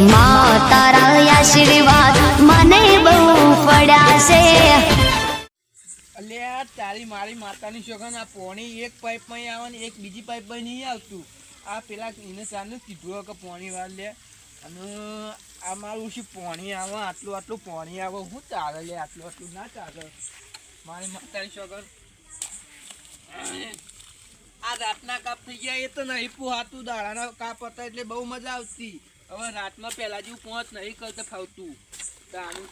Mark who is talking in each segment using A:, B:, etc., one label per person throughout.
A: મા તારા
B: મારી માતાની શોખન આ પોણી એક પાઇપમાં આવે ને એક બીજી પાઇપમાં નહીં આવતું. આ પેલા એને સાને કીધું કે પોણી વાર લે. અને આ મારું શું પોણી આવે? આટલું આટલું પોણી આવે? હું ચાલે લે, આટલું આટલું ના ચાલે મારી માતાની શોખન આ રાતના કાપ થઈ ગયા, એ તો નહીં પોહાતું, દાડાના કાપ હતા એટલે બહુ મજા આવતી. હવે રાતમાં પહેલા જેવું પહોંચ નહીં કરતા ફાવતું. તારું.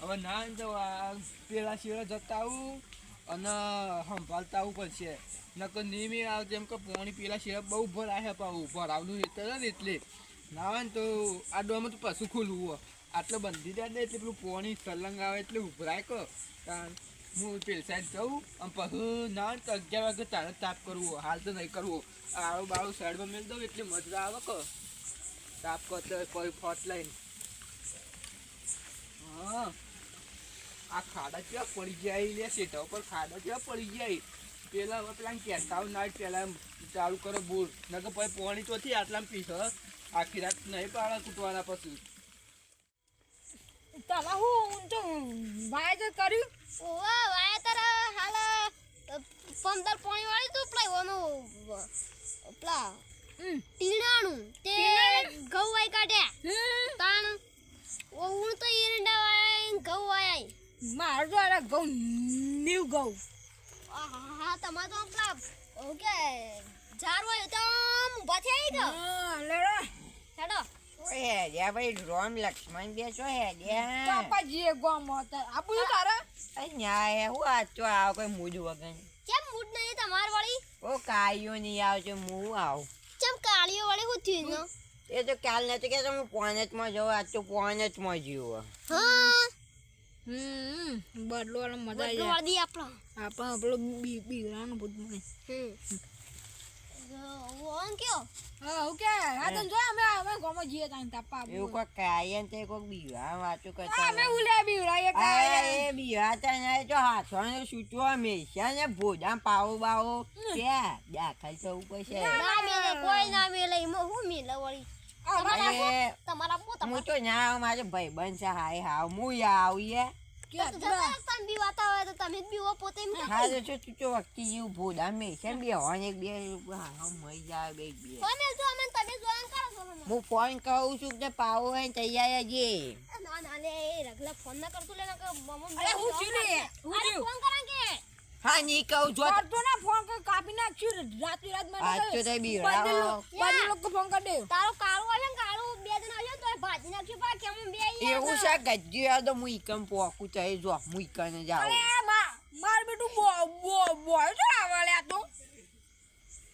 B: હવે ના જવા પેલા શેરા જતા આવું અને સંભાળતા આવું પડશે. નકર નિયમિત આવે જેમ કે પોણી પેલા શેરા બહુ ભરાય પાવું ભરાવનું એટલે ને એટલે. ના હોય ને તો આ ડોમાં તો પશુ ખુલવું હોય. આટલે બંધી ને એટલે પેલું પોણી સલંગ આવે એટલે ઉભરાય કહો કારણ હું પેલસાઈ જઉં અને પછી ના તો અગિયાર વાગે તારે તાપ કરવો હાલ તો નહીં કરવો. આળું બાળો સાઈડમાં મેળ દઉં એટલે મજા આવે કે. તાપ કરતો કોઈ ફોટ લઈને હા. આ ખાડા કેવા પડી જાય લે સેટા ઉપર ખાડા કેવા પડી જાય પેલા હવે પેલા કહેતા નાઈટ પેલા ચાલુ કરો બોર. નકર પછી પોણી તો થી આટલા પીસ આખી રાત નહીં પાડે કૂટવાના પછી.
C: તમે હું તો વાય તો કર્યું.
D: ઓવા વાયતર હાલ પંદર પોણી વાળી તો પેલા ઓનું પેલા. ટીણાનું તે? ઘઉં વાઈ કાઢ્યા. તાણ ઓવું તો ઈરંડા વાય ઘઉં વાય
C: મારું તો અરે ઘઉં નીવ ઘઉં.
D: હા તમારે તો પેલા ઓકે ઝાર હોય તો આમ ઊભા થઈ ગયો
C: હા, લેડો.
D: હેડો.
E: હેડ્યા ભાઈ રોમ લક્ષ્મણ બે છો હેડ્યા.
C: કાપાજીએ ગોમ હતા. આપું છું તારે?
E: ન્યાય હું આચો આવ કોઈ મૂજ વગર.
D: કેમ મૂડ નહીં તમાર વાળી?
E: ઓ કાયો નહીં આવજો હું આવ.
D: કેમ કાળીઓ વાળી હું થયું છે
E: એ તો કાલ નથી કે હું પોનેટમાં જવું આજ તો પોનેટમાં જીવો.
D: હા.
C: હમ બદલો વાળો મજા આવી જાય.
D: વાળી આપણો.
C: આપણે પેલો બી બીવરાનું બધું મને
D: હમ. ઓન કયો
C: હા હા તો જો અમે અમે ગોમાં જઈએ તાન તાપા
E: એવું કોઈ કાયન તે કોઈ. બીવા વાતો કરતા
C: અમે ઉલે બીવરાઈએ
E: આ
C: કાય
E: એ બીવા તા ને ભોજા પાવો બાવો. ત્યાં દાખલ થવું પડશે.
D: ના મેલે કોઈ ના મેલે એમાં હું મેલે વળી? તમારા તમારા
E: હું તો ના આવું, મારો ભાઈબંધ છે હાય હા હું આવીએ હા ફોન કહું છું કે પાવો હોય તૈયાર જે
D: ના ના લે એ રગલા ફોન ના કરતું લે કે મમ્મ
C: અરે હું છું લે, હું
D: ફોન કરા કે?
E: હા ની કહું જો
C: તો. ના ફોન કર કાપી નાખ્યું રાત રાત મને
E: આજ તો તે બીવડાવો.
C: લોકો ફોન કરી દે
D: તારો કાળું આવે ને કાળું બે જણ આવ્યો ભાજી નાખી પા હું બે
E: એવું છે ગજ્જુ તો હું ઈકમ પોકું ચાહે જો મુઈ કને જાવ
C: અરે મા માર બેટું બો બો બો જો આવલે આ તો.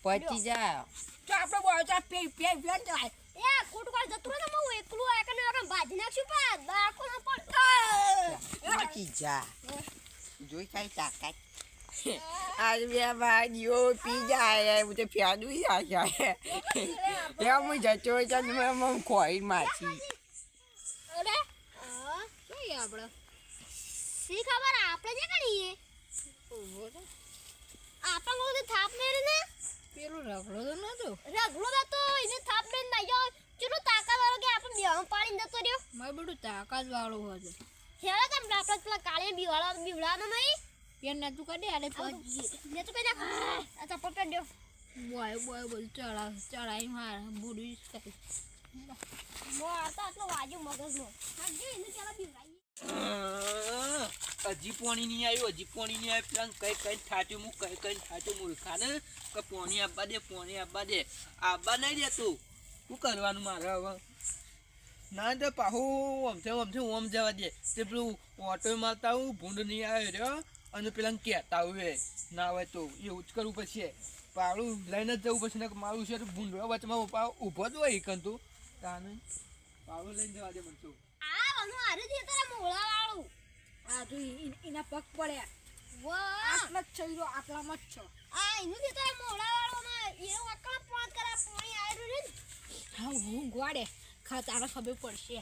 E: પછી જા
C: તો આપણે બો ચા પે પે પે જાય
D: એ ખોટું કાઢ જતું ને હું એકલું આ કને આ ભાજી નાખ્યું પા બાકો ન પડ
E: પછી જા જોઈ કઈ તાકાત આજ બે ભાઈઓ પી જાય હું તો ફેદું જાય એમ હું જતો હોય તો મેં ખોઈ માછી
D: અરે હા શું આપણે સી ખબર આપણે જે કરીએ આપણ કોઈ થાપ મેરે ને
C: પેલું રગડો તો નતો
D: રગડો તો એને થાપ મેરે ના જો ચલો તાકાત વાળો કે આપણે બેહમ પાડીને જતો રહ્યો
C: માર બધું તાકાત વાળું હતું
D: હેળો તમ આપણે પેલા કાળે બીવાળા બીવડાનો નહીં
C: પેન ને તું કાઢે આલે
D: ને તો કઈ નાખ આ ચપ્પલ પહેર દો
C: બોય બોય બધું ચડા ચડાઈ માર બુડી કરી
D: મો આતા આટલો વાજો મગજનો હાજે એને પેલા બીવડાઈ
B: હજી પોણી નહીં આવ્યું હજી પોણી નહીં આવ્યું પેલા કઈ કઈ થાચ્યું હું કઈ કઈ થાચ્યું મૂર્ખા ને કે પોણી આપવા દે પોણી આપવા દે આપવા નહીં દેતું શું કરવાનું મારે હવે ના તો પાહુ આમથી આમથી ઓમ જવા દે તે પેલું ઓટો મારતા આવું ભૂંડ નહીં આવે રહ્યો અને પેલા કહેતા હોય ના હોય તો એવું જ કરવું પછી પાડું લઈને જ જવું પછી ને મારું છે તો ભૂંડો વચમાં ઊભા ઊભો જ હોય એકન તું. તાને પાડું લઈને જવા દે મને
D: આ વનો આરે જે તારા મોળા વાળું
C: આ તો ઈ- એના પગ પડ્યા.
D: વાહ!
C: આટલા જ છો આટલામાં જ છો.
D: આ એનું જે તારા મોળા વાળો પાંચ કરા પાણી આયરું રે
C: હા હું ગોડે ખા તારે ખબર પડશે.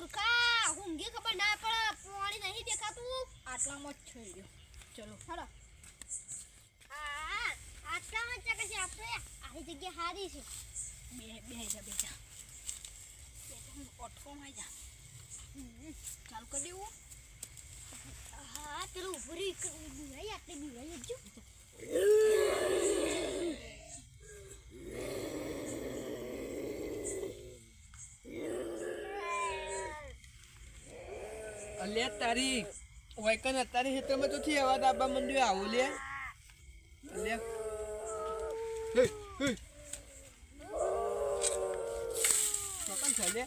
D: મૂર્ખા હુંગી ખબર ના પડે, પાણી નહીં દેખાતું.
C: આટલામાં જ થઈ ગયો. ચલો,
D: હાલો. હા, આટલામાં જ ચકશે આપણે આની જગ્યા હારી છે.
C: બે બે જા બે જા. બે જા ઓટકો માં જા. ચાલુ કરી દેવું.
D: હા, પેલું ઉભરી રહ્યું બીવરાઈ આટલે બીવરાઈ જજો
B: અલે તારી વૈકન અત્યારે હેતરમાં તો થી અવાજ આપવા માંડ્યો આવો લે. અલે. ચોકન છે લે.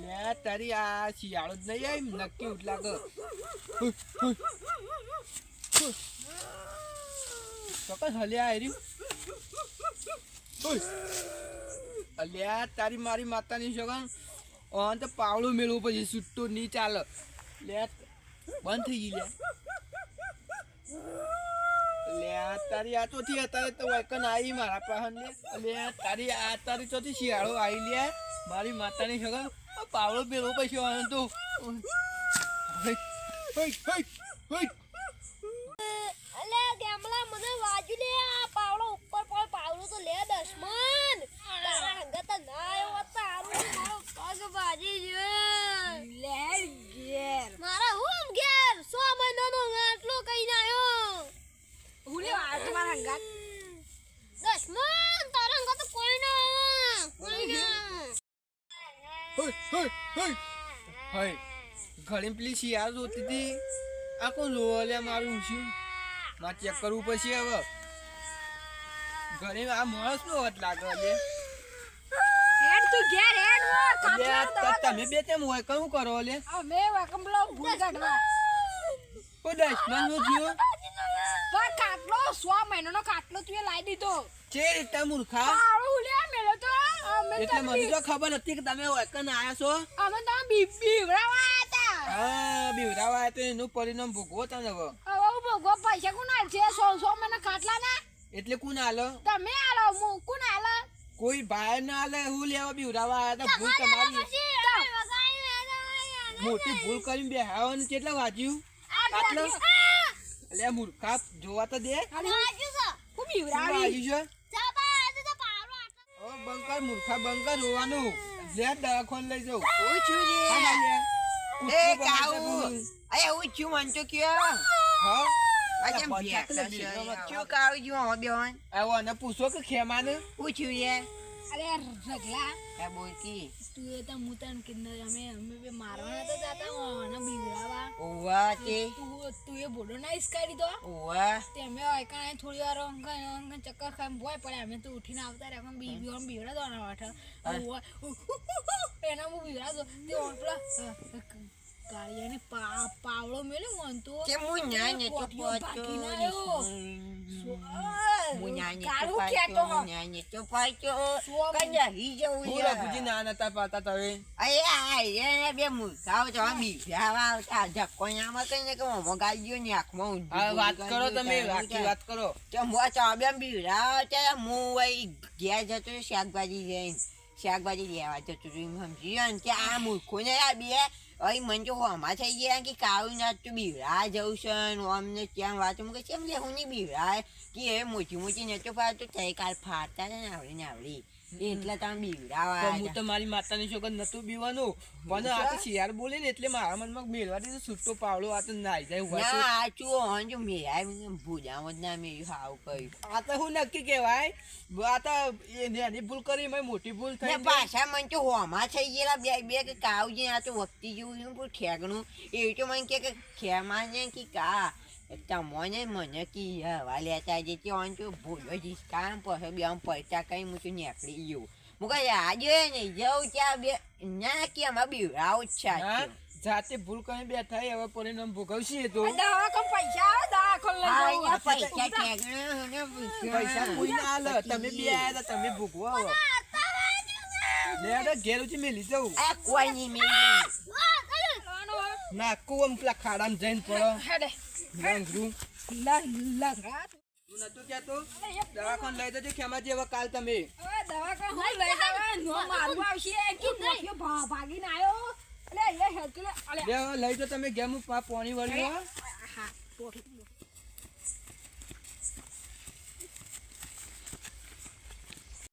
B: લે તારી આ શિયાળો જ નહીં આવી નક્કી ઉઠ લાગે. ચોક્કસ. હલે આ રહ્યું અલ્યા તારી મારી માતાની છોકન ઓન તો પાવડું મેળવું પછી સુટ્ટો નહીં ચાલે. લે, બંધ થઈ ગઈ, લે. તારી આ ચોથી અત્યારે તો વૈકન આવી મારા પાસે, લે. તારી આ તારી ચોથી શિયાળો આવી, લે. મારી માતાની છોકન પાવડો મેળવું પછી ઓન તો હઈ, હઈ, હઈ, હઈ.
D: અલે ગેમલા મને વાજુ લે આ પાવડો ઉપર પર પાવડો તો લે દશમન તારા હંગત ના આવ્યો હોત તો હારું મારો પગ ભાજી ગયો
C: લે ઘેર
D: મારા હું ઘેર સો મહિનાનો આટલો કઈ ના આવ્યો
C: હું લે આ તમારા હંગાત
D: દશમન તારા હંગત તો કોઈ ના આવ્યો કોઈ ના
B: હઈ ઘણી પેલી શિયાળ જોતી હતી. આ કોણ જોવા? લે મારું શું મારે ચેક કરવું પછી હવે. ઘણી આ માણસ નો વટ લાગે લે
C: હેડ તું ઘેર હેડ વો
B: લે,
C: કાપલા
B: ત-
C: દવા
B: તમે બે તેમ હોય કયું કરો લે
C: અમે વાકમલો ભૂલ કાઢવા.
B: કોઈ દસમા નો થયો?
C: પણ કાટલો સો મહિનાનો કાટલો તું લાવી દીધો.
B: ચે રીતે મૂર્ખા
C: પાવડો લે મેલો તો અમે
B: એટલે મને તો ખબર હતી કે તમે વૈકન આયા છો.
C: અમે તો બીવરાવા હતા.
B: હા બીવરાવા હતા એનું પરિણામ ભોગવો તને હવે.
C: હવે ભોગવો પૈસા કોણ છે સો સો મહિના કાટલા ના?
B: એટલે કોણ આલો?
C: તમે આલો હું કોણ આલો?
B: કોઈ ભાઈ ના આલે હું લેવા બીવરાવા આયા તા ભૂલ તમારી મોટી ભૂલ કરીને બે હાવાનું કેટલા વાજ્યું આટલો એટલે મૂર્ખા જોવા તો દે.
C: હું બીવડાવી
B: વાજ્યું છે? બંકર મૂર્ખા બંકર રોવાનું લે દવાખાને લઈ જાઉં
E: હું છું રે. એ કાઉ. અરે હું છું મન તો કયો.
B: હા?
E: આજે
B: પચાસ
E: ભેંસ છે. કાઉ છું બેન?
B: આવો અને પૂછો કે ખેમાને.
E: પૂછ્યું છું રે.
C: અરે રગલા
E: એ બોલકી
C: તું એ તો હું તને કીધું અમે અમે બે મારવા નતા જાતા અને બીવડાવા
E: ઓવા તે
C: તું તું એ બોડો ના ઇસ્કારી દો
E: ઓવા
C: તે અમે આયકાણે થોડી વાર અંકન અંકન ચક્કર ખાઈ ભોય પડે અમે તો ઉઠીને આવતા રહ્યા પણ બી બીવણ બીવડા દો ના વાઠ એના મુ બીવડા દો તે ઓટલા ગાળિયાને પા પાવડો મેલ્યો મન તો.
E: કે હું ના ને તો તો
C: કાળું કહેતો હો.
E: પાછો ના તો
C: સ્વો-
E: કન્યા હી જવું છે
B: રઘુજી ના નતા પાતા તમે
E: અરે આ એને બે મૂર્ખાઓ તો આમ બીજાવા આવતા. ધક્કો આમાં કઈ ને કે મોમો ગાળ્યો ને આંખમાં
B: હા વાત કરો તમે આખી. વાત કરો.
E: કે હું તો બે બીવડાવ ત્યારે હું વળી ઘેર જતો શાકભાજી લઈને. શાકભાજી લેવા જતું એમ સમજી ગયો કે આ મૂર્ખો ને આ બે અહીં મને તો હોમા થઈ ગયા કે કાળું ના તું બીવડા જવું છે અમને ત્યાં વાત મૂકે છે? એમ લે હું નહીં બીવડાય. કે એ મોટી મોટી નતો પાડતો થઈ કાલ ફાટતા ને આવડી ને આવડી એટલે તમે બીવડાવા
B: હું તો મારી માતાની છોકર નતું બીવાનું પણ આ તો શિયાર બોલે ને એટલે મારા મનમાં મેળવા દીધું છૂટો પાવડો આ તો નાઈ જાય હોય
E: ના આ ચુઓ હં જો મેરાય ભૂજામાં જ ના મેર્યું હાવ કહ્યું
B: આ તો હું નક્કી કહેવાય આ તો એ નાની ભૂલ કરી મેં મોટી ભૂલ થઈ
E: પાછા મને તો હોમાં થઈ ગયેલા બે બે કે કાવજી આ તો વખતી જેવું છે ઠેકણું એવું તો મને કે ખેમાં છે ને કે કા તમને મને કી હવા લેતા જે તે ઓન તો ભૂલો જઈશ કામ પછી બે આમ પૈસા કઈ તો નીકળી ગયું હું કઈ આજે ને જવું ત્યાં બે ના કે આમાં બીવડાવ છે.
B: જાતે ભૂલ કરી બેઠા હવે પરિણામ ભોગવશે તો
C: પૈસા આવે
E: પૈસા
B: પૈસા કોઈ ના આલે તમે બે તા તમે ભોગવો હવે લે આ તો ઘેર ઉઠી મેલી જવું
E: કોઈ નહીં મેળવ્યું.
B: નાખું આમ પેલા ખાડામાં જઈને પડો દવાખાને લઈ જજો ખેમાજી હવે કાલ તમે
C: હવે દવા લઈ જવા
B: લઈ જો તમે ગેમ પાણી વળી
C: હા